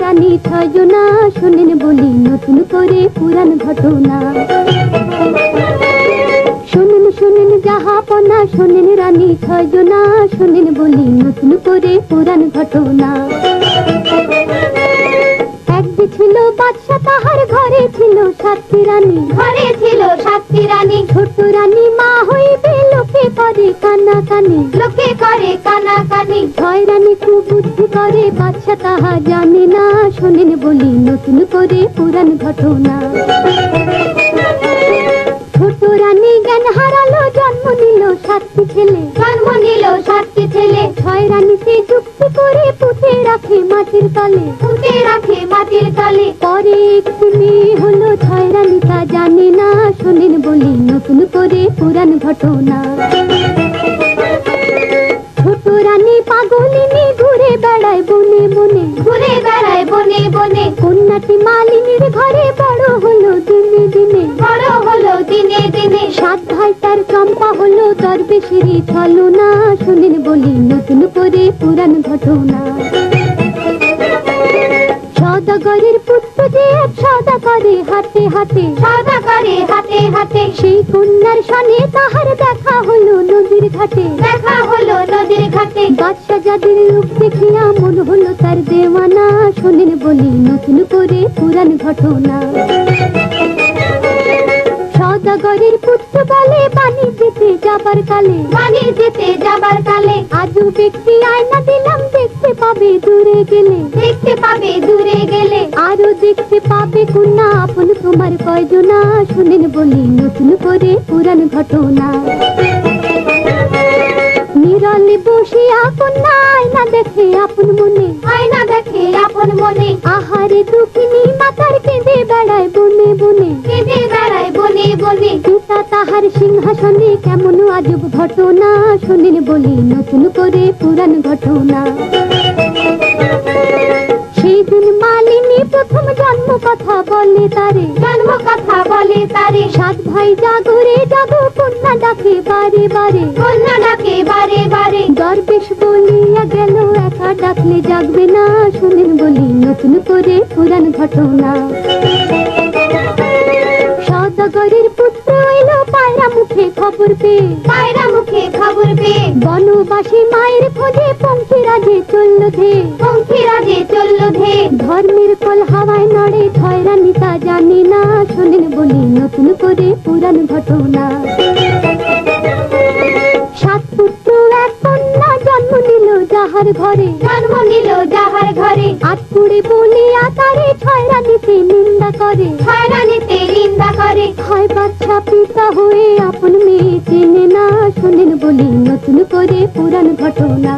রানী ছয়জনা শোনেন বলি নতুন করে পুরান ঘটনা। শোনেন শোনেন জাহাপনা শোনেন রানী ছয়জনা শোনেন বলি নতুন করে পুরান ঘটনা। একদিন ছিল বাদশা তাহার ঘরে ছিল সাতটি রানী। ঘরে ছিল সাতটি রানী। ছোট রানী মা হইবে লোকে করে কানা কানে লোকে করে কানা কানি ছয় রানী খুব বুদ্ধি করে বাদশা তাহা জানে না। শোনেন বলি নতুন করে পুরান ঘটনা। ছোট রানী জ্ঞান হারালো জন্ম নিল সাতটি ছেলে। জন্ম নিল সাতটি ছেলে। ছয় রানী সে যুক্তি করে পুঁতে রাখে মাটির তলে। পুঁতে রাখে মাটির তলে। পরে একটি মেয়ে হলো ছয় রানী তা জানে না। শোনেন বলি নতুন করে পুরান ঘটনা। বেড়ায় বনে বনে। ঘুরে বেড়ায় বনে বনে। কন্যাটি মালিনীর ঘরে বড় হলো দিনে দিনে। বড় হলো দিনে দিনে। সাত ভাই তার চম্পা হলো দরবেশেরই ছলো না শোনেন বলি নতুন করে পুরান ঘটনা। সদাগরের পুত্র যে সদা করে হাতে হাতে। সদা করে হাতে হাতে। সেই কন্যার সনে তাহার দেখা হলো নদীর ঘাটে। দেখা বাদশা যাদের রূপ দেখিয়া মন হলো তার দেওয়ানা। শোনেন বলি নতুন করে পুরান ঘটনা। সদাগরের পুত্র বলে বাণিজ্যতে যাবার কালে। পানি যেতে যাবার কালে। আজও ব্যক্তি আয়না দিলাম দেখতে পাবে দূরে গেলে। দেখতে পাবে দূরে গেলে। আরও দেখতে পাবে কন্যা আপন তোমার কয়জনা। শোনেন বলি নতুন করে পুরান ঘটনা। নিরলে বসিয়া কন্যা আয়না দেখে আপন মনে। আয়না দেখে আপন মনে। আহারে দুঃখিনী মাতার কেঁদে বেড়ায় বনে বনে। কেঁদে বেড়ায় বনে বনে। পিতা তাহার সিংহাসনে কেমন আজব ঘটনা শোনেন বলি নতুন করে পুরান ঘটনা। সেই দিন মালিনী প্রথম কথা বলে তারে। জন্ম কথা বলে তারে। সাত ভাই জাগরে জাগো কন্যা ডাকে বারে বারে। কন্যা ডাকে বারে বারে। দরবেশ বলিয়া গেল একা ডাকলে জাগবে না। শোনেন বলি নতুন করে পুরান ঘটনা। সদাগরের পুত্র এলো পায়রা মুখে খবর পেয়ে। পায়রা বনবাসী মায়ের খোঁজে পঙ্খী রাজে চলল ধে। রাজে চলল ধে। ধর্মের কল হাওয়ায় নড়ে তা জানি না। শোনেন বলি নতুন করে পুরান ঘটনা। সাত পুত্র এক কন্যা জন্ম নিল যাহার ঘরে। জন্ম নিল যাহার ঘরে। আটপুরে বলিয়া তারে ছয় রানীতে নিন্দা করে। ছয়রানিতে নিন্দা করে। হয় বাচ্চা পিতা আপন মেয়ে চেনে না বলি নতুন করে পুরান ঘটনা।